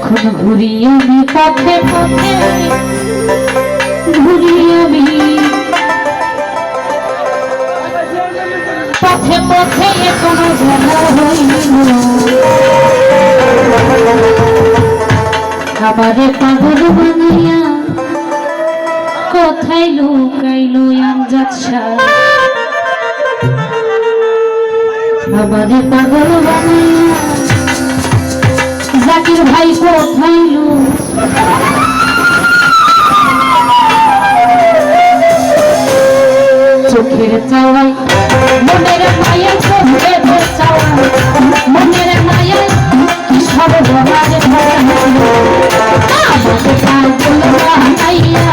এখন ঘুরি আমি পথে পথে ঘুরি আমি পথে পথে এখনও জানা হইল। খাবারে পাগল বানাইয়া কথাই লুকাইল আমজাদ সার খাবারে পাগল বানাইয়া জাকির ভাই কোথায় লুক চোখের চাওয়াই মনের মায়ের চোখের চাওয়াই মনের মায়ের সব ভরার আমাকে পাগল বানাইয়া